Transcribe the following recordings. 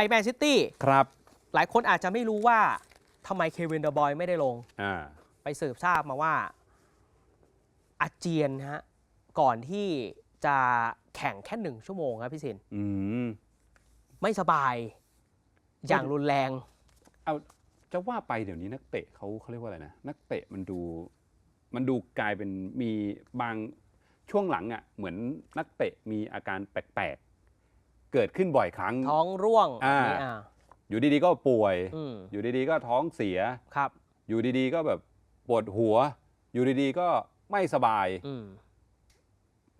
ไปแมนซิตี้ครับหลายคนอาจจะไม่รู้ว่าทำไมเควินเดอบอยไม่ได้ลง อ่าไปสืบทราบมาว่าอาเจียนฮะก่อนที่จะแข่งแค่หนึ่งชั่วโมงครับพี่สินอืม ไม่สบาย อย่างรุนแรง เอาจะว่าไปเดี๋ยวนี้นักเตะเขาเขาเรียกว่าอะไรนะนักเตะมันดูมันดูกลายเป็นมีบางช่วงหลังอะ่ะเหมือนนักเตะมีอาการแปลกๆ เกิดขึ้นบ่อยครั้ง ท้องร่วงอ่าแบบนี้อ่าอยู่ดีๆก็ป่วย อืมอยู่ดีๆก็ท้องเสีย ครับอยู่ดีๆก็แบบปวดหัว อยู่ดีๆก็ไม่สบาย อืม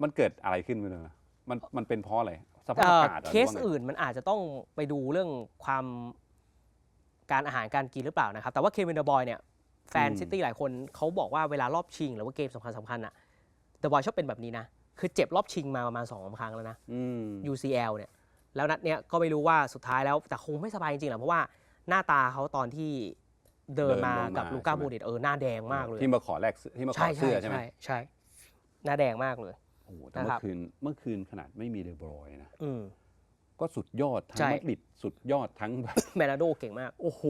มันเกิดอะไรขึ้นไม่รู้นะมันมันเป็นเพราะอะไรสภาพเอ่ออากาศหรเคสหรืว่าไง อื่นมันอาจจะต้องไปดูเรื่องความการอาหารการกินหรือเปล่านะครับ แต่ว่าเควินเดอบอยเนี่ยแฟนอืม ซิตี้หลายคนเขาบอกว่าเวลารอบชิง หรือว่าเกมสำคัญสำคัญอะเดอบอยชอบเป็นแบบนี้นะ คือเจ็บรอบชิงมาประมาณสองสามครั้งแล้วนะ อืม UCL เนี่ย แล้วนัดเนี้ยก็ไม่รู้ว่าสุดท้ายแล้วแต่คงไม่สบายจริงๆแหละเพราะว่าหน้าตาเขาตอนที่เดินมาเดินลงมากับลูก้าใช่ไหม โมดริตเออหน้าแดงมากเลยที่มาขอแลกเสื้อที่มาขใช่อใช่เสื้อใช่ไหมใช่ใช่หน้าแดงมากเลย โอ้โหแต่นะคเมื่รัอบ คืนเมื่อคืนขนาดไม่มีเดบรอยน์นะอืม ก็สุดยอดทั้งใช่มาดริดสุดยอดทั้งแบบ แมนาโดเก่งมาก โอ้โห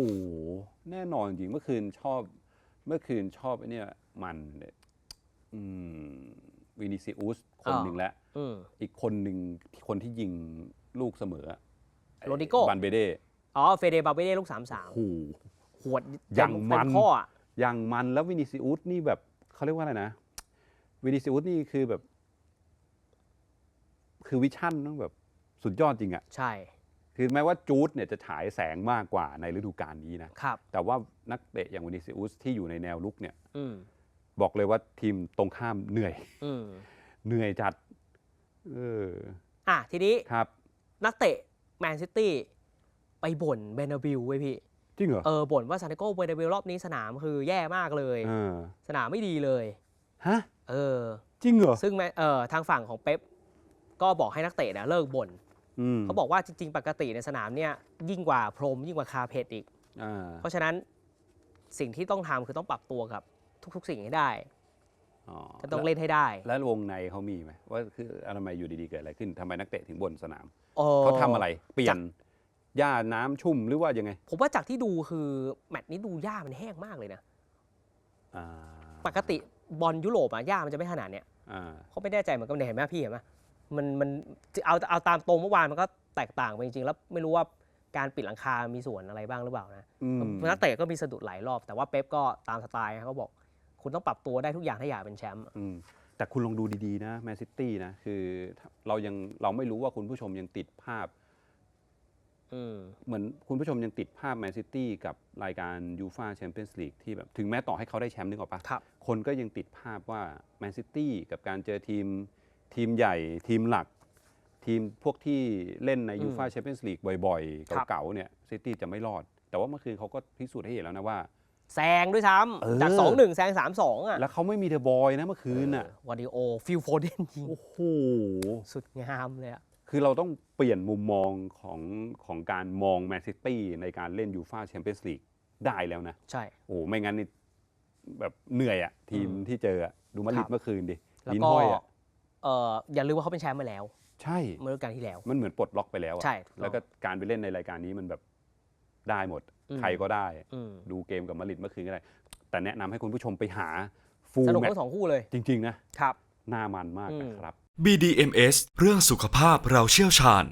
แน่นอนจริง เมื่อคืนชอบ เมื่อคืนชอบไอ้เนี่ยมันเนี่ยอืมวินิซิอุสคนอ่าหนึ่งแล้ว อืม อีกคนหนึ่งคนที่ยิง ลูกเสมออะโรดิโก้ บันเบเด้อ๋อเฟเดบาเบเด้ลูกสามสามโอ้โหหวดอย่างเต็มันเต็ข้ออะอย่างมันแล้ววินิซิอุสนี่แบบเขาเรียกว่าอะไรนะ วินิซิอุสนี่คือแบบ คือวิชั่นต้องแบบสุดยอดจริงอะใช่คือแม้ว่าจูดเนี่ยจะฉายแสงมากกว่าในฤดูกาลนี้นะ ครับ แต่ว่านักเตะอย่างวินิซิอุสที่อยู่ในแนวลุกเนี่ย อืมบอกเลยว่าทีมตรงข้ามเหนื่อย อืมเหนื่อยจัด เออ อะทีนี้ครับ นักเตะแมนซิตี้ไปบ่นเบนาบิลเว้ยพี่ จริงเหรอ เออบ่นว่าซานติโกเบนาบิลรอบนี้สนามคือแย่มากเลย เออ สนามไม่ดีเลย ฮะ เออ จริงเหรอ ซึ่งแมเออทางฝั่งของเป๊ปก็บอกให้นักเตะเนี่ยเลิกบ่นอืมเขาบอกว่าจริง ๆ ปกติในสนามเนี่ยยิ่งกว่าพรมยิ่งกว่าคาเพตอีก อ่าเพราะฉะนั้นสิ่งที่ต้องทำคือต้องปรับตัวกับทุก ๆ สิ่งให้ได้อ๋อ ก็ต้องเล่นให้ได้ แล้ววงในเขามีไหมว่าคืออะทำไมอยู่ดีๆเกิดอะไรขึ้นทำไมนักเตะถึงบนสนามออเขาทำอะไร เปลี่ยนหญ้าน้ำชุ่มหรือว่ายังไง ผมว่าจากที่ดูคือแมตช์นี้ดูหญ้ามันแห้งมากเลยนะอ่าปกติบอลยุโรปอะหญ้ามันจะไม่ขนาดเนี้ยอ่าเขาไม่แน่ใจเหมือนกันเนี่ยเห็นไหมพี่เห็นไหมมันมันเอาเอาตามตรงเมื่อวานมันก็แตกต่างไปจริงๆ แล้วไม่รู้ว่าการปิดหลังคามีส่วนอะไรบ้างหรือเปล่านะอืมนักเตะก็มีสะดุดหลายรอบแต่ว่าเป๊ปก็ตามสไตล์เขาบอก คุณต้องปรับตัวได้ทุกอย่างถ้าอยากเป็นแชมป์อืมแต่คุณลองดูดีๆนะแมนซิตี้นะคือเรายังเราไม่รู้ว่าคุณผู้ชมยังติดภาพอืมเหมือนคุณผู้ชมยังติดภาพแมนซิตี้กับรายการยูฟาแชมเปี้ยนส์ลีกที่แบบถึงแม้ต่อให้เขาได้แชมป์นึกออกปะครับ คนก็ยังติดภาพว่าแมนซิตี้กับการเจอทีมทีมใหญ่ทีมหลัก ทีมพวกที่เล่นในอืมยูฟาแชมเปี้ยนส์ลีกบ่อย ครับ ๆ เก่าๆเนี่ยซิตี้จะไม่รอด แต่ว่าเมื่อคืนเขาก็พิสูจน์ให้เห็นแล้วนะว่า แซงด้วยซ้เออำจาก 2 1 แซง 3 2 อะ แล้วเขาไม่มีเดอะบอยนะเมื่อคืนน่ะวาดิโอฟิลโฟเดนยิง โอ้โห สุดงามเลยอะ คือเราต้องเปลี่ยนมุมมองของของการมองแมนซิตี้ในการเล่นยูฟาแชมเปี้ยนส์ลีกได้แล้วนะ ใช่ โอ้โหไม่งั้นนี่แบบเหนื่อยอะทีมอืมที่เจออะดูมาดริคดรับเมื่อคืนดิแล้วลิ้นก็ห้อยอะเอออย่าลืมว่าเขาเป็นแชมป์มาแล้ว ใช่ เมื่อฤดูกาลที่แล้ว มันเหมือนปลดล็อกไปแล้วอะใช่ถูกต้องแล้วก็การไปเล่นในรายการนี้มันแบบ ได้หมดอืมใครก็ได้อืมดูเกมกับมาดริดเมื่อคืนก็ได้ แต่แนะนำให้คุณผู้ชมไปหาฟูสนุกแมตทั้งสองคู่เลย จริง ๆ นะครับ หน้ามันมากอืมนะครับ BDMS เรื่องสุขภาพเราเชี่ยวชาญ